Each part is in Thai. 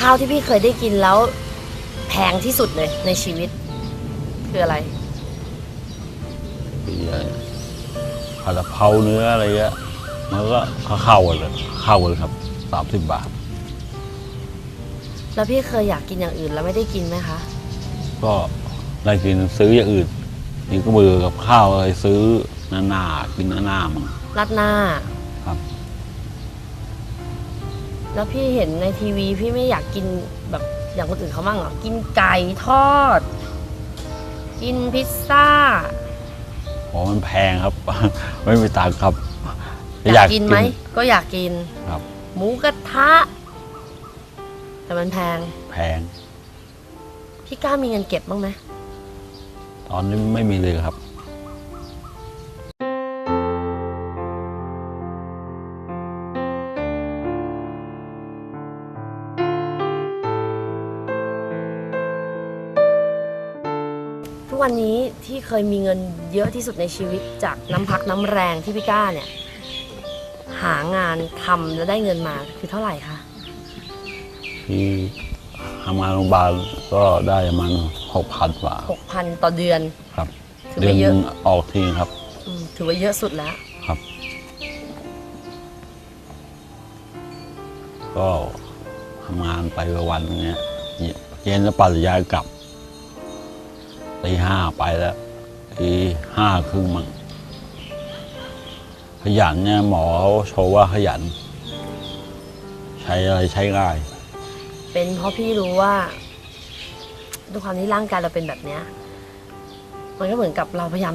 ข้าวที่พี่เคยได้กินแล้ว แพงที่สุดเลยในชีวิต คืออะไรมีอะไรผัดกะเพราเนื้ออะไรเงี้ยมันก็เข้ากันเลยเข้ากันเลยครับสามสิบบาท แล้วพี่เคยอยากกินอย่างอื่นแล้วไม่ได้กินไหมคะก็ได้กินซื้ออย่างอื่นนี่ก็เบื่อกับข้าวอะไรซื้อนานากินนานามั่งรัดหน้าครับ แล้วพี่เห็นในทีวีพี่ไม่อยากกินแบบอย่างคนอื่นเขาบ้างเหรอ กินไก่ทอด กินพิซซ่าเพราะมันแพงครับ ไม่มีตังค์ครับอยากกินไหม ก็อยากกินครับ หมูกระทะ แต่มันแพง แพง พี่กล้ามีเงินเก็บบ้างไหมตอนนี้ไม่มีเลยครับ กวันนี้ที่เคยมีเงินเยอะที่สุดในชีวิตจากน้ำพักน้ำแรงที่พี่ก้าเนี่ย หางานทำแล้วได้เงินมาคือเท่าไหร่คะที่ทำงานโรงพยาบาลก็ได้ประมันหกพันกว่าหกพันต่อเดือนครับถือเดือว่านเยหอะนึงออกทีครับอืมถือว่าเยอะสุดแล้ว ครับ ก็ทำงานไปวันๆเงี้ยเย็นจะปั่นยายกลับ ตีห้าไปแล้วตีห้าครึ่งมั้งขยันเนี่ยหมอเขาโชว์ว่าขยัน ใช้อะไรใช้ง่าย เป็นเพราะพี่รู้ว่าด้วยความที่ร่างกายเราเป็นแบบเนี้ยมันก็เหมือนกับเราพยายาม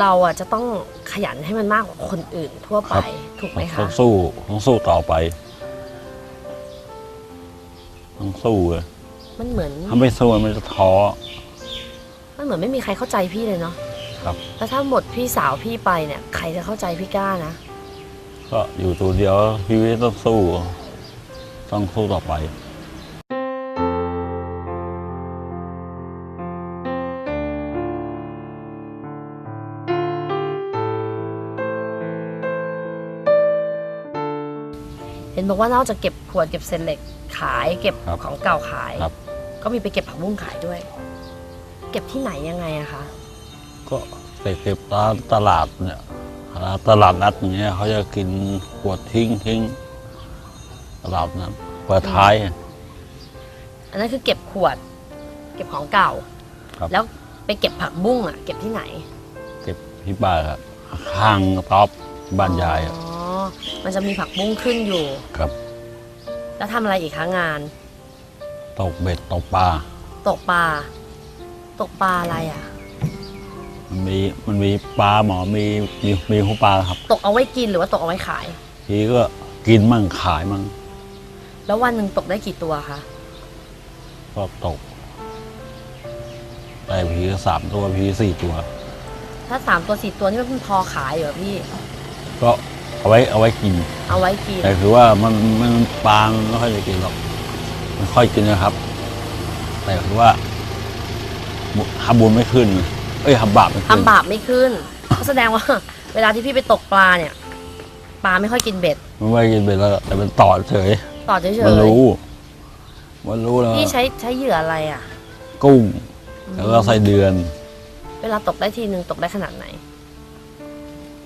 เราอะจะต้องขยันให้มันมากกว่าคนอื่นทั่วไป ครับ ถูกไหมต้คะองสู้ต้องสู้ต่อไปต้องสู้เลยมันเหมือน ถ้าไม่สู้มันจะท้อ มันเหมือนไม่มีใครเข้าใจพี่เลยเนาะครับ แล้วถ้าหมดพี่สาวพี่ไปเนี่ย ใครจะเข้าใจพี่ก้านะ ก็อยู่ตัวเดียวชีวิตต้องสู้ ต้องสู้ต่อไป เห็นบอกว่านอกจากเก็บขวดเก็บเศษเหล็กขายเก็บครับของเก่าขาย ครับ ก็มีไปเก็บผักบุ้งขายด้วย เก็บที่ไหนยังไงอะคะก็ไปเก็บตามตลาดเนี่ยตลาดนัดอย่างเงี้ยเขาจะกินขวดทิ้งทิ้งตลาดนั้นเปิดท้ายอันนั้นคือเก็บขวด เก็บของเก่า ครับแล้วไปเก็บผักบุ้งอะเก็บที่ไหนเก็บที่บ้านครับข้างต๊อบบ้านยายอะอ๋อมันจะมีผักบุ้งขึ้นอยู่ ครับแล้วทำอะไรอีกคะงาน ตกเบ็ดตกปลาตกปลา ตกปลาอะไรอะมันมีมันมีปลาหมอมีมีมีหัวปลาครับ ตกเอาไว้กินหรือว่าตกเอาไว้ขาย ทีก็กินมั่งขายมั่งแล้ววันหนึ่งตกได้กี่ตัวคะก็ตกแต่พีก็สามตัวพีสี่ตัว ถ้าสามตัวสี่ตัวนี่มันพอขายเหรอพี่ ก็เอาไว้เอาไว้กิน เอาไว้กินแต่คือว่ามันมันปลามันไม่ค่อยจะกินหรอก มันค่อยกินนะครับ แต่คือว่า บุทำบุญไม่ขึ้น เอ้ยทำบาปไม่ขึ้นทำบาปไม่ขึ้นก็แสดงว่า เวลาที่พี่ไปตกปลาเนี่ย ปลาไม่ค่อยกินเบ็ดมันไม่กินไปแล้วแต่มันตอดเฉยต่อเฉยมันรู้มันรู้แล้วๆพี่ใช้ใช้เหยื่ออะไรอะ กุ้ง แล้วก็ไส้เดือน เวลาตกได้ทีหนึ่งตกได้ขนาดไหน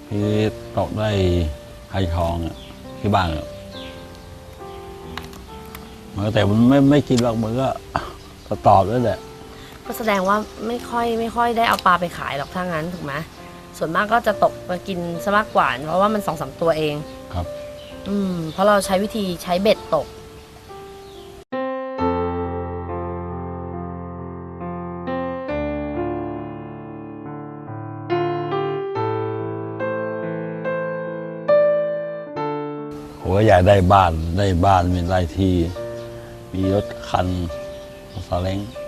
ที่ตกได้ไข่ทองอะที่บ้านอะมันก็แต่มันไม่ไม่กินหรอกมันก็ตอบแล้วแหละ ก็แสดงว่าไม่ค่อยไม่ค่อยได้เอาปลาไปขายหรอกถ้างั้นถูกไหมส่วนมากก็จะตกมากินซะมากกว่าเพราะว่ามันสองสามตัวเองครับ อืม เพราะเราใช้วิธีใช้เบ็ดตก ผมก็อยากได้บ้านได้บ้านมีไรที่ มีรถคันซาเล้งหา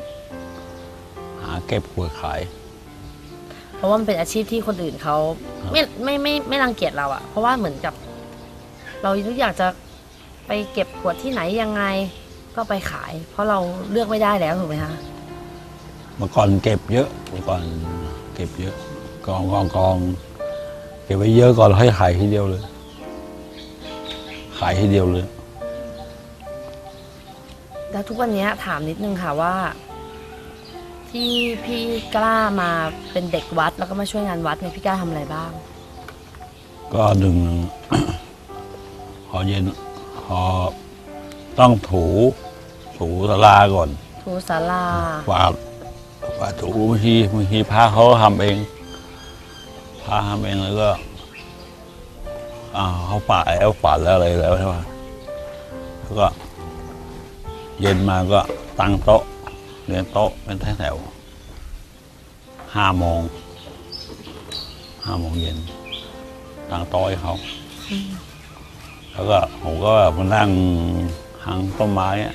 เก็บขวดขาย เพราะว่ามันเป็นอาชีพที่คนอื่นเขาครับไม่ไม่ไม่ไม่รังเกียจเราอะเพราะว่าเหมือนกับ เราอยากจะไปเก็บขวดที่ไหนยังไงก็ไปขาย เพราะเราเลือกไม่ได้แล้วถูกไหมคะเมื่อก่อนเก็บเยอะเมื่อก่อนเก็บเยอะ กองกองกองเก็บไว้เยอะก่อนแล้วให้ขายทีเดียวเลย ขายทีเดียวเลยแต่แล้วทุกวันเนี้ยถามนิดนึงค่ะว่า ที่พี่กล้ามาเป็นเด็กวัดแล้วก็มาช่วยงานวัดเนี่ยพี่กล้าทำอะไรบ้าง ก็ดึงพอเย็นพอต้องถูถูสลาก่อน ทูศาลา ฝาดฝาดถูบางทีบางทีพระเขาก็ทำเองพระทำเองแล้วก็อ่าเขาป่าดแล้วฝาดแล้วอะไรแล้วใช่ไหมแล้วก็ เย็นมาก็ตั้งโต๊ะ เรียนโต๊ะเป็นแถวๆห้าโมงห้าโมงเย็นตั้งโต๊ะให้เขา แล้วก็ผมก็มานั่งหางต้นไม้อะ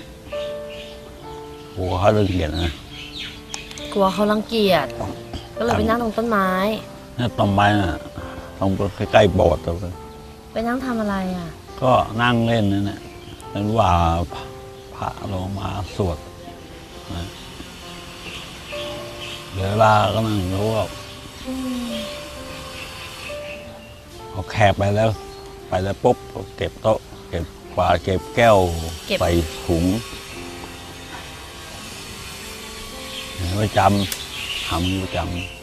กลัวเขาดึงเกียจนะกลัวเขารังเกียจก็เลยไปนั่งตรงต้นไม้นี่ต้นไม้น่ะตรงใกล้ๆโบสถ์ตรงนั้นไปนั่งทำอะไรอะ ก็นั่งเล่นนั่นแหละนั้นว่าพระลงมาสวดนะ เดี๋ยวเวลาก็นั่งรู้ว่าพอแขกไปแล้ว ไปแล้วปุ๊บก็เก็บโต๊ะ เก็บกวาดเก็บแก้วเก็บ ใส่ถุงประจำทำประจำ